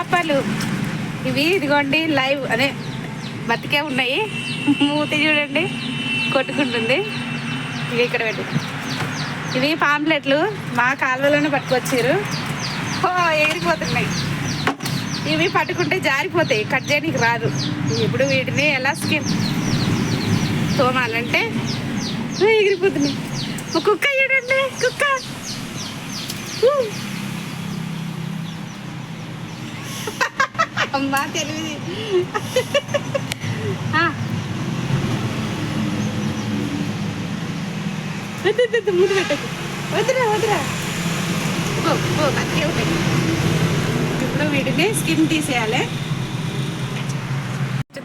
చేపలు ఇవి ఇదిగోండి లైవ్ అదే బతికే ఉన్నాయి. మూతి చూడండి కొట్టుకుంటుంది. ఇవి ఇక్కడ పెట్టి. ఇవి పాంప్లెట్లు మా కాలువలోనే పట్టుకొచ్చారు. ఓ ఎగిరిపోతున్నాయి ఇవి పట్టుకుంటే జారిపోతాయి కట్ చేయడానికి రాదు. ఇప్పుడు వీటిని ఎలా స్కిన్ తోమాలంటే ఓ, ఎగిరిపోతున్నాయి. కుక్క చూడండి కుక్క. అమ్మా తెలివి ఆ. వద్దు, ముందు పెట్టకు వద్దురా వద్దురా ఇప్పుడు వీటిని స్కిన్ తీసేయాలి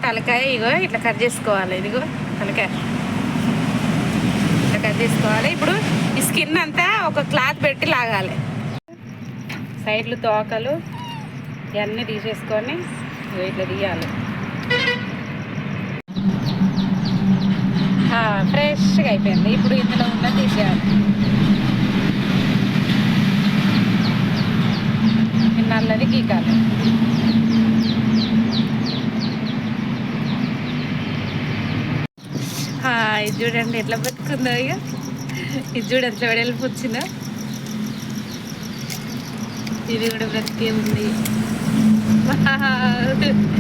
తలకాయ ఇగో ఇట్లా కట్ చేసుకోవాలి ఇదిగో తలకాయ ఇట్లా కట్ చేసుకోవాలి ఇప్పుడు ఈ స్కిన్ అంతా ఒక క్లాత్ పెట్టి లాగాలి సైడ్లు తోకలు ఇవన్నీ తీసేసుకొని ఇట్లా తీయాలి. ఫ్రెష్గా అయిపోయింది. ఇప్పుడు ఇందులో ఉన్న తీసేయాలి. నల్లది గీకాలి ఇది చూడండి ఎట్లా బతుకుందో ఇక ఇది చూడు ఎట్లా వెడల్పు వచ్చిందో ఇది కూడా బ్రతికే ఉంది. వావ్. ఇట్లా ముట్టుకుంటే చూడు ఎట్లా వస్తుందిగా